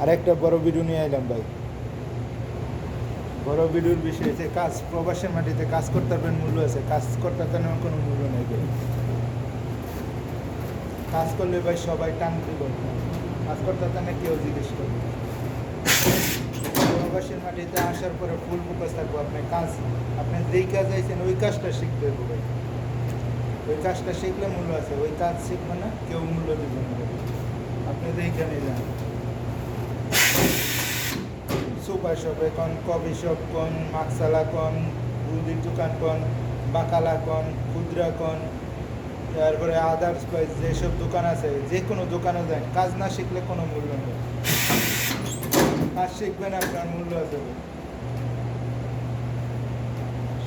আর একটা বড় ভিডিও নিয়ে এলাম ভাই। বড় ভিডিওর বিষয় কাজ, প্রবাসের মাটিতে কাজ করতে পারবেন মূল্য আছে, কাজ করতে পারবেন কোনো মূল্য নেই কাজ করলে ভাই সবাই টান দিব। কাজ করতে পারলে কেউ জিজ্ঞেস করবে প্রবাসের মাটিতে আসার পরে ফুল ফোকাস থাকব আপনি কাজ, আপনি যেই কাজ আইছেন ওই কাজটা শিখতে হবে ভাই। ওই কাজটা শিখলে মূল্য আছে, ওই কাজ শিখবে না, কেউ মূল্য দিবে না। আপনি যেইখানে যান। সুপার শপে কোন কফি শপ কোন, মাকসালা কোন মুদির দোকান কোন, বাকালা কোন খুচরা কোন, তারপরে আদার্স যেসব দোকান আছে যে কোনো দোকানে যান, কাজ না শিখলে কোনো মূল্য নেই। কাজ শিখবেন, আপনার মূল্য আছে।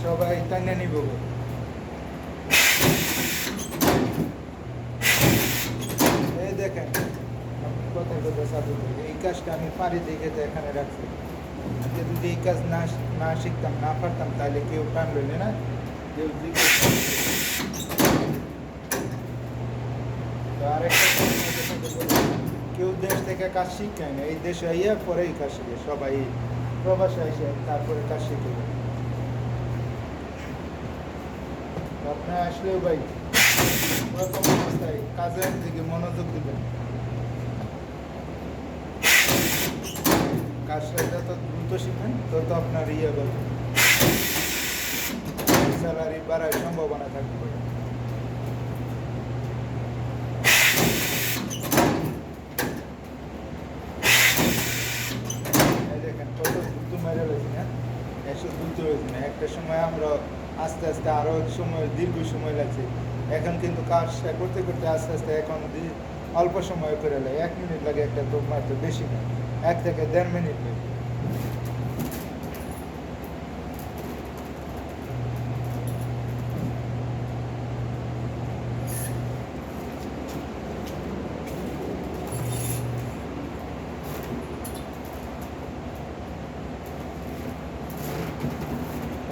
সবাই টাইনে নিব। এই দেখেন কোথায় কোথায় সাধু এই কাজটা আমি পারি দেখে এখানে রাখছি। কাজ না না শিখতাম না পারতাম তাহলে কেউ টানবে না কেউ। তো কেউ দেশ থেকে কাজ শিখায় না এই দেশে আইয়া পরে কাজ শিখে সবাই প্রবাসে এসে তারপরে কাজ শিখে তো আসলেও ভাই প্রথম অবস্থায় কাজের দিকে মনোযোগ দিবেন কাজটা যত শিখবেন তত আপনার ইয়ে হবে। স্যালারি বাড়ার সম্ভাবনা থাকবে। একটা সময় আমরা আস্তে আস্তে আরও সময়, দীর্ঘ সময় লাগছে। এখন কিন্তু কাজটা করতে করতে আস্তে আস্তে এখন অল্প সময় করে লাগে। এক মিনিট লাগে একটা তো মাত্র, বেশি না। এক থেকে দেড় মিনিট লাগে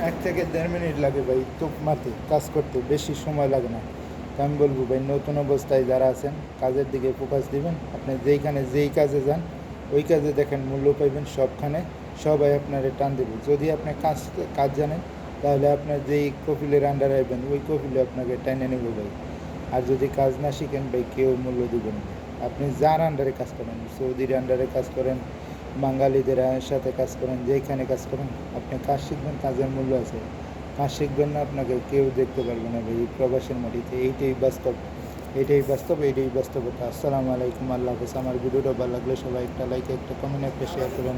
এক থেকে দেড় মিনিট লাগে ভাই, তোপ মারতে, কাজ করতে, বেশি সময় লাগে না। আমি বলব ভাই, নতুন অবস্থায় যারা আছেন, কাজের দিকে ফোকাস দিবেন। আপনি যেইখানে যেই কাজে যান, ওই কাজে দেখেন মূল্য পাইবেন সবখানে, সবাই আপনারে টান দেবে। যদি আপনি কাজ কাজ জানেন, তাহলে আপনার যেই কপিলের আন্ডারে আইবেন, ওই কপিলে আপনাকে টেনে নেবে ভাই। আর যদি কাজ না শিখেন ভাই, কেউ মূল্য দিবেন আপনি যার আন্ডারে কাজ করেন, সৌদির আন্ডারে কাজ করেন বাঙালিদের সাথে কাজ করেন যেখানে কাজ করেন, আপনি কাজ শিখবেন, কাজের মূল্য আছে। কাজ শিখবেন না, আপনাকে কেউ দেখতে পারবে না এই প্রবাসের মাটিতে। এইটাই বাস্তব এটাই বাস্তব, এইটাই বাস্তবতা। আসসালামু আলাইকুম, আল্লাহ হাফেজ। আমার ভিডিওটা ভালো লাগলে সবাই একটা লাইক একটা কমেন্ট একটা শেয়ার করেন।